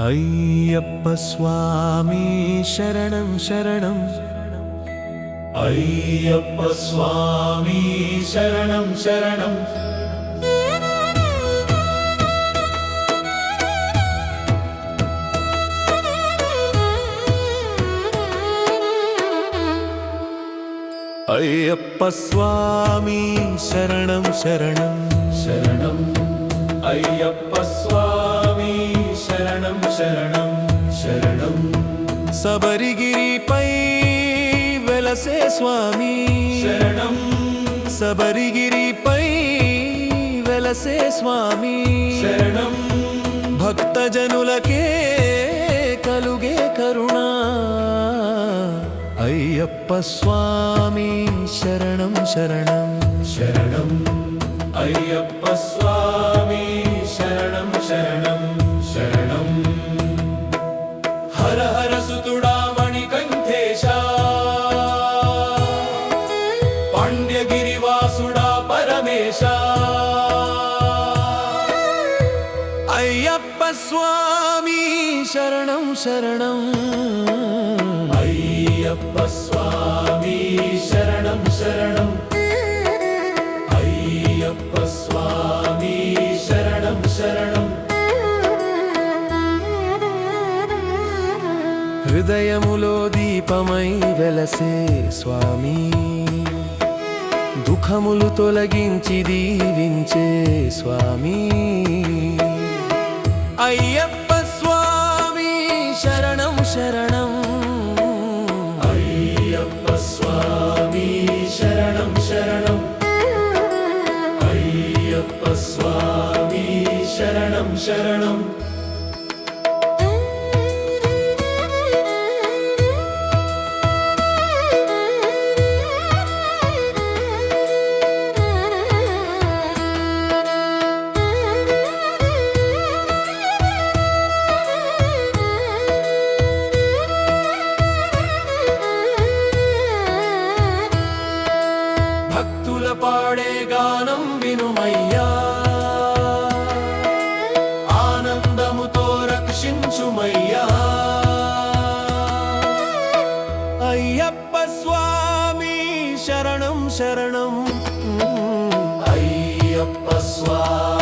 ஐயப்ப சுவாமி சரணம் சரணம். ஐயப்ப சுவாமி சரணம் சரணம். ஐயப்ப சுவாமி சரணம் சரணம். சரணம். ஐயப்ப సబరిగిరిపై వెలసే స్వామి. శరణం. సబరిగిరిపై వెలసే స్వామి. శరణం. భక్తజనులకే కలుగే కరుణ. అయ్యప్ప స్వామి శరణం శరణం. శరణం. అయ్యప్ప స్వామి. అయ్యప్ప స్వామి శరణం శరణం. అయ్యప్ప స్వామి శరణం శరణం. అయ్యప్ప స్వామి శరణం శరణం. హృదయములో దీపమై వెలసే స్వామి. దుఃఖములు తొలగించి దీవించే స్వామి. അയ്യപ്പ സ്വാമി ശരണം ശരണം. അയ്യപ്പ സ്വാമി ശരണം ശരണം. അയ്യപ്പ സ്വാമി ശരണം ശരണം. ശരണം അയ്യപ്പ സ്വാമി